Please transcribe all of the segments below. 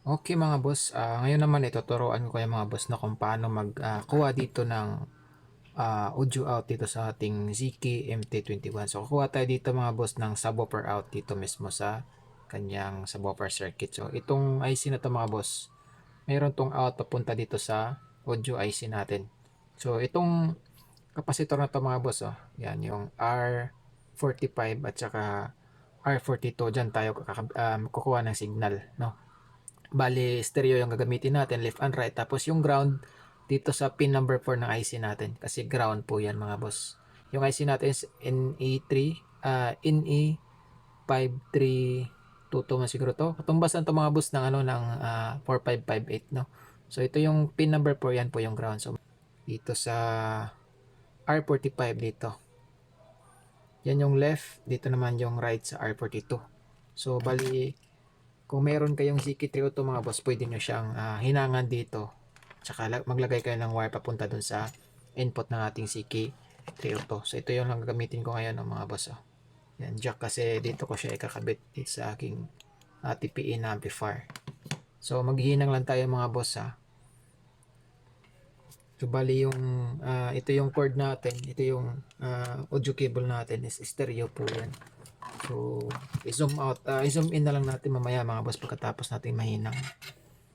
Okay mga boss, ah, ngayon naman ituturuan ko kayo mga boss na kung paano magkuha dito ng ah, audio out dito sa ating ZK MT21. So kukuha tayo dito mga boss ng subwoofer out dito mismo sa kanyang subwoofer circuit. So itong IC na to mga boss, mayroon tong out papunta dito sa audio IC natin. So itong kapasitor na to mga boss, oh, yan yung R45 at saka R42 dyan tayo um, kukuha ng signal, no? Bali, stereo yung gagamitin natin, left and right. Tapos yung ground dito sa pin number 4 ng IC natin. Kasi ground po yan mga boss. Yung IC natin is NE3, uh, NE5322 man siguro to. Katumbasan to mga boss ng ano ng ah, 4558 no. So ito yung pin number 4 yan po yung ground. So dito sa R45 dito. Yan yung left, dito naman yung right sa R42. So bali kung meron kayong ZK302 mga boss, pwede nyo siyang ah, hinangan dito. Tsaka la- maglagay kayo ng wire papunta dun sa input ng ating ZK302. So ito yung lang gagamitin ko ngayon ng mga boss. Oh. Yan, jack kasi dito ko siya ikakabit dito sa aking ah, TPE na amplifier. So maghihinang lang tayo mga boss ha. So bali yung ah, ito yung cord natin, ito yung ah, audio cable natin is stereo po yan. So, i-zoom out, ah, i-zoom in na lang natin mamaya mga boss pagkatapos natin mahinang.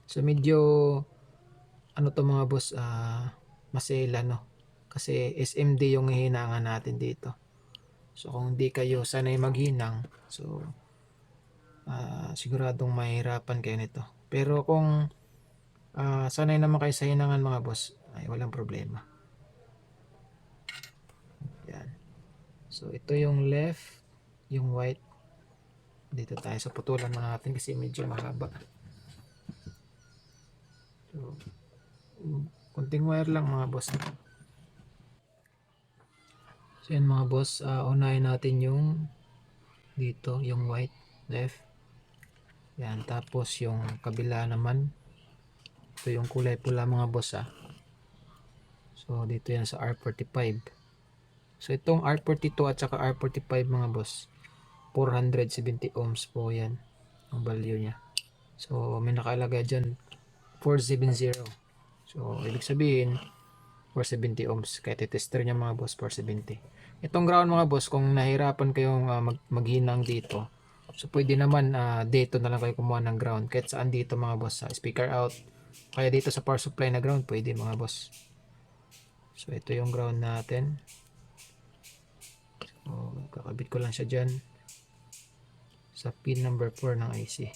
So, medyo, ano to mga boss, ah, masela no. Kasi SMD yung hihinangan natin dito. So, kung hindi kayo sanay maghinang, so, ah, siguradong mahirapan kayo nito. Pero kung ah, sanay naman kayo sa hinangan mga boss, ay walang problema. Yan. So, ito yung left, yung white. Dito tayo sa putulan na natin kasi medyo mahaba. So, kunting wire lang mga boss. So, yan mga boss, ah, unahin natin yung dito, yung white, left. Yan, tapos yung kabila naman. Ito yung kulay pula mga boss ah. So, dito yan sa R45. So, itong R42 at saka R45 mga boss, 470 ohms po yan ang value niya. So, may nakalagay dyan 470. So, ibig sabihin, 470 ohms. Kaya titester niya mga boss, 470. Itong ground mga boss, kung nahirapan kayong ah, mag maghinang dito, so pwede naman ah, dito na lang kayo kumuha ng ground. Kahit saan dito mga boss, sa speaker out. Kaya dito sa power supply na ground, pwede mga boss. So, ito yung ground natin. So, kakabit ko lang siya dyan sa pin number 4 ng IC.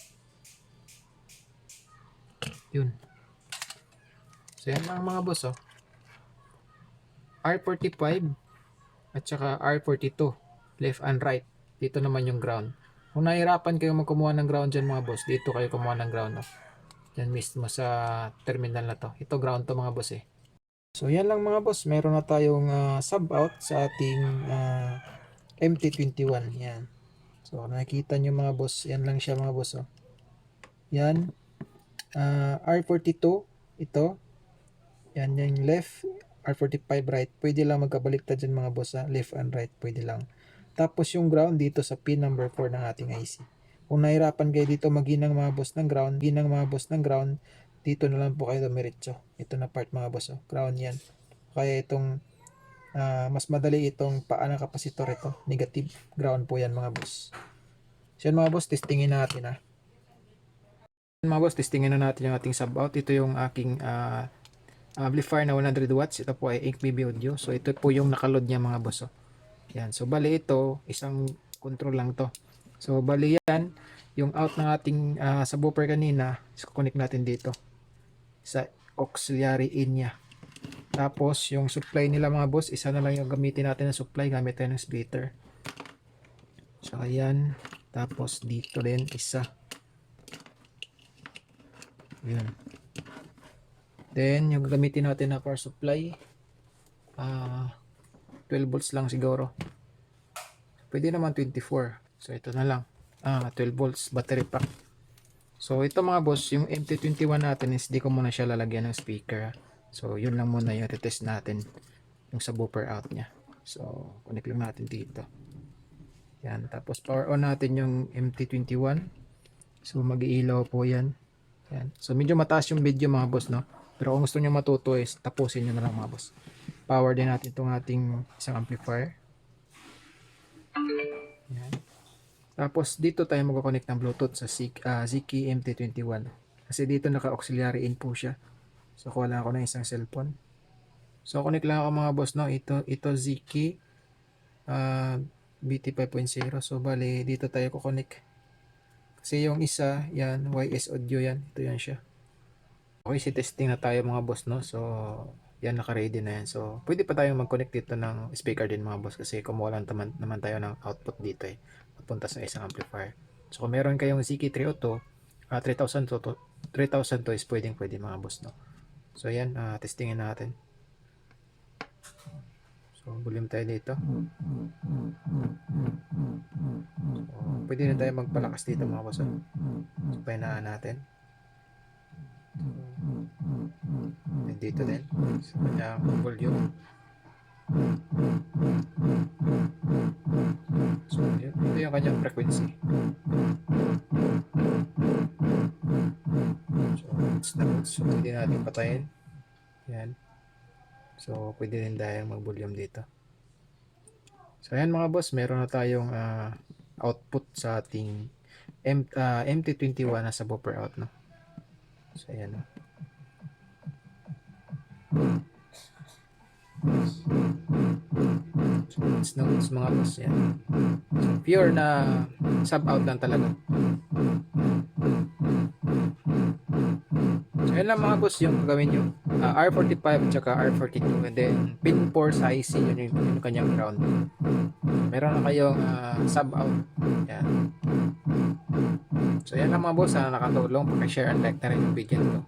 Yun. So, yan lang mga boss, oh. R45 at saka R42 left and right. Dito naman yung ground. Kung nahirapan kayo magkumuha ng ground dyan mga boss, dito kayo kumuha ng ground. No? Yan mismo sa terminal na to. Ito ground to mga boss eh. So yan lang mga boss, meron na tayong ah, sub out sa ating ah, MT21. Yan. So nakikita nyo mga boss, yan lang siya mga boss. Oh. Yan. Ah, R42, ito. Yan yung left, R45 right. Pwede lang magkabaliktad dyan mga boss ha. Left and right, pwede lang. Tapos yung ground dito sa pin number 4 ng ating IC. Kung nahirapan kayo dito maginang mga boss ng ground, ginang mga boss ng ground, dito na lang po kayo dumiretso. Ito na part mga boss, oh. ground yan. Kaya itong ah, mas madali itong paa ng kapasitor ito. Negative ground po yan mga boss. So yan mga boss, testingin natin ha. Yan, Mga boss, testingin na natin yung ating sub out. Ito yung aking ah, amplifier na 100 watts. Ito po ay 8 BB audio. So ito po yung nakaload niya mga boss. Oh. Yan. So bali ito, isang control lang to. So bali yan, yung out ng ating ah, subwoofer kanina, is connect natin dito sa auxiliary in niya. Tapos yung supply nila mga boss, isa na lang yung gamitin natin ng supply gamit tayo ng splitter. So ayan, tapos dito din isa. Ayan. Then yung gagamitin natin na power supply, ah 12 volts lang siguro. Pwede naman 24. So ito na lang. Ah, 12 volts battery pack. So ito mga boss, yung MT21 natin is di ko muna siya lalagyan ng speaker. So yun lang muna yung retest natin yung subwoofer out niya. So connect lang natin dito. Yan, tapos power on natin yung MT21. So mag-iilaw po yan. Yan. So medyo mataas yung video mga boss, no? Pero kung gusto nyo matuto is tapusin nyo na lang mga boss. Power din natin itong ating isang amplifier. Yan. Tapos dito tayo magkoconnect ng Bluetooth sa Zik, ah, Ziki MT21. Kasi dito naka-auxiliary in po siya. So kuha lang ako ng isang cellphone. So connect lang ako mga boss, no? Ito, ito Ziki ah, BT 5.0. So bali, dito tayo kukonek. Kasi yung isa, yan, YS audio yan. Ito yan siya. Okay, si testing na tayo mga boss, no? So, yan, naka-ready na yan. So, pwede pa tayong mag-connect dito ng speaker din mga boss kasi kumuha lang taman, naman tayo ng output dito eh. Papunta sa isang amplifier. So, kung meron kayong ZK302, ah 3000 to, to 3000 to is pwedeng pwede mga boss, no? So, yan, ah, testingin natin. So, volume tayo dito. So, pwede na tayo magpalakas dito mga boss. ah. So, pahinaan natin. And dito din. Sa kanyang volume. So, yun. Ito yung kanyang frequency. It's na So, pwede natin patayin. Yan. So, pwede rin tayong mag-volume dito. So, ayan mga boss, meron na tayong ah, output sa ating M, ah, MT21 na sa buffer out, no? So, ayan, no? So, it's no it's mga boss, yan. So, pure na sub-out lang talaga. Yun lang mga boss yung gagawin nyo. Ah, R45 tsaka R42 and then pin 4 sa IC yun yung, yun yung kanyang ground. Meron na kayong ah, sub-out. Yan. So yan lang mga boss, sana nakatulong. Pakishare and like na rin yung video nito.